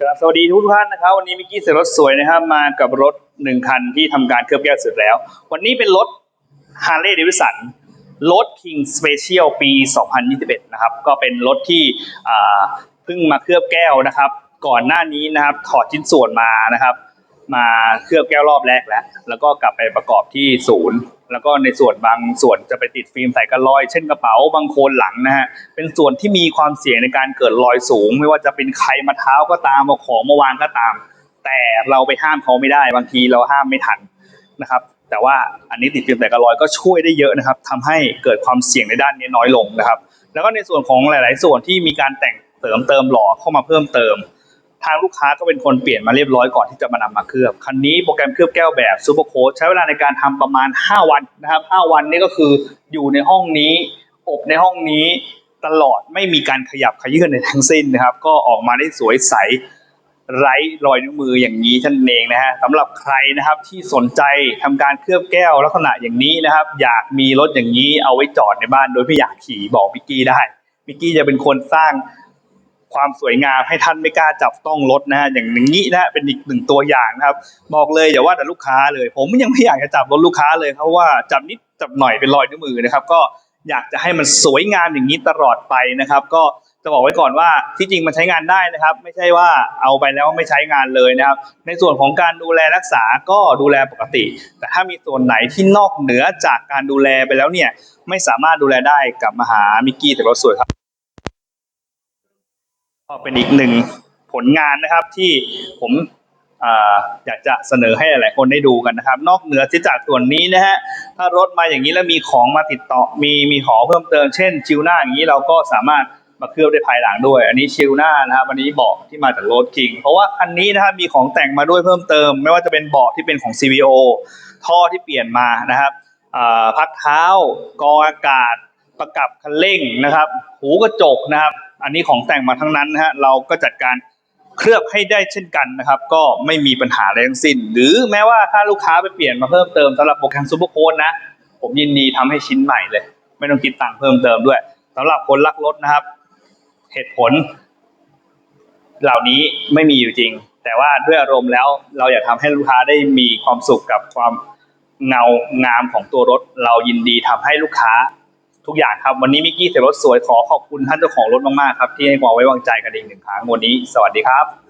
ครับสวัสดีทุกท่านนะครับ วันนี้มิกกี้เซรถสวยนะครับ มากับรถหนึ่งคันที่ทำการเคลือบแก้วเสร็จแล้ว วันนี้เป็นรถ Harley Davidson รถ King Special ปี 2021 นะครับ ก็เป็นรถที่เพิ่งมาเคลือบแก้วนะครับ ก่อนหน้านี้นะครับถอดชิ้นส่วนมานะครับ มาเคลือบแก้วรอบแรกแล้ว แล้วก็กลับไปประกอบที่ศูนย์ แล้วก็ในส่วนบางส่วนจะไปติดฟิล์มใส่กันรอย เช่นกระเป๋าบางโคนหลังนะฮะเป็นส่วนที่มีความเสี่ยงในการเกิดรอยสูง ไม่ว่าจะเป็นใครมาเท้าก็ตามเอาของมาวางก็ตาม แต่เราไปห้ามเขาไม่ได้ บางทีเราห้ามไม่ทันนะครับแต่ว่าอันนี้ติดฟิล์มใส่กันรอยก็ช่วยได้เยอะนะครับทำให้เกิดความเสี่ยงในด้านนี้น้อยลงนะครับ แล้วก็ในส่วนของหลาย ๆ ส่วนที่มีการแต่งเสริมเติมหล่อเข้ามาเพิ่มเติม ทางลูกค้าก็เป็นคนเปลี่ยนมาเรียบร้อยก่อนที่จะมานำมาเคลือบ คันนี้โปรแกรมเคลือบแก้วแบบซูเปอร์โค้ดใช้เวลาในการทำประมาณ 5 วันนะครับ 5 วันนี้ก็คืออยู่ในห้องนี้ อบในห้องนี้ตลอดไม่มีการขยับขยื่นในทั้งสิ้นนะครับ ก็ออกมาได้สวยใสไร้รอยนิ้วมืออย่างนี้ท่านเองนะฮะสำหรับใครนะครับที่สนใจทำการเคลือบแก้วลักษณะอย่างนี้นะครับ อยากมีรถอย่างนี้เอาไว้จอดในบ้านโดยไม่อยากขี่บอกพิกกี้ได้พิกกี้จะเป็นคนสร้าง ความสวยงามให้ท่านไม่กล้าจับต้องรถนะฮะอย่างนี้นะฮะเป็นอีกหนึ่งตัวอย่างนะครับ บอกเลยอย่าว่าแต่ลูกค้าเลย ผมยังไม่อยากจะจับรถลูกค้าเลยเพราะว่าจับนิดจับหน่อยเป็นรอยนิ้วมือนะครับ ก็อยากจะให้มันสวยงามอย่างนี้ตลอดไปนะครับ ก็จะบอกไว้ก่อนว่าที่จริงมันใช้งานได้นะครับ ไม่ใช่ว่าเอาไปแล้วไม่ใช้งานเลยนะครับ ในส่วนของการดูแลรักษาก็ดูแลปกติ แต่ถ้ามีส่วนไหนที่นอกเหนือจากการดูแลไปแล้วเนี่ย ไม่สามารถดูแลได้กลับมาหามิกกี้แต่รถสวยครับ ก็เป็นอีกหนึ่งผลงานนะครับที่ผมอยากจะเสนอให้หลายๆคนได้ดูกันนะครับ นอกเหนือที่จากส่วนนี้นะฮะถ้ารถมาอย่างนี้แล้วมีของมาติดต่อมีมีขอเพิ่มเติมเช่นชิวหน้าอย่างนี้เราก็สามารถมาเคลือบได้ภายหลังด้วย อันนี้ชิวหน้านะครับอันนี้เบาะที่มาจากรถจริง เพราะว่าคันนี้นะครับมีของแต่งมาด้วยเพิ่มเติม ไม่ว่าจะเป็นเบาะที่เป็นของ CVO ท่อที่เปลี่ยนมานะครับพักเท้ากองอากาศประกับคันเร่งนะครับ หูกระจกนะครับ อันนี้ของแต่งมาทั้งนั้นนะฮะเราก็จัดการเคลือบให้ได้เช่นกันนะครับ ก็ไม่มีปัญหาอะไรทั้งสิ้น หรือแม้ว่าถ้าลูกค้าไปเปลี่ยนมาเพิ่มเติมสำหรับโปรแกรมซูเปอร์โค้ดนะ ผมยินดีทำให้ชิ้นใหม่เลย ไม่ต้องคิดตังค์เพิ่มเติมด้วยสำหรับคนรักรถนะครับ เหตุผล เหล่านี้ไม่มีอยู่จริง แต่ว่าด้วยอารมณ์แล้วเราอยากทำให้ลูกค้าได้มีความสุขกับความเงางามของตัวรถ เรายินดีทำให้ลูกค้า ทุกอย่างครับ วันนี้มิกกี้เสรถสวยขอขอบคุณท่านเจ้าของรถมากๆครับที่ให้ความไว้วางใจกันอีกหนึ่งครั้งวันนี้ สวัสดีครับ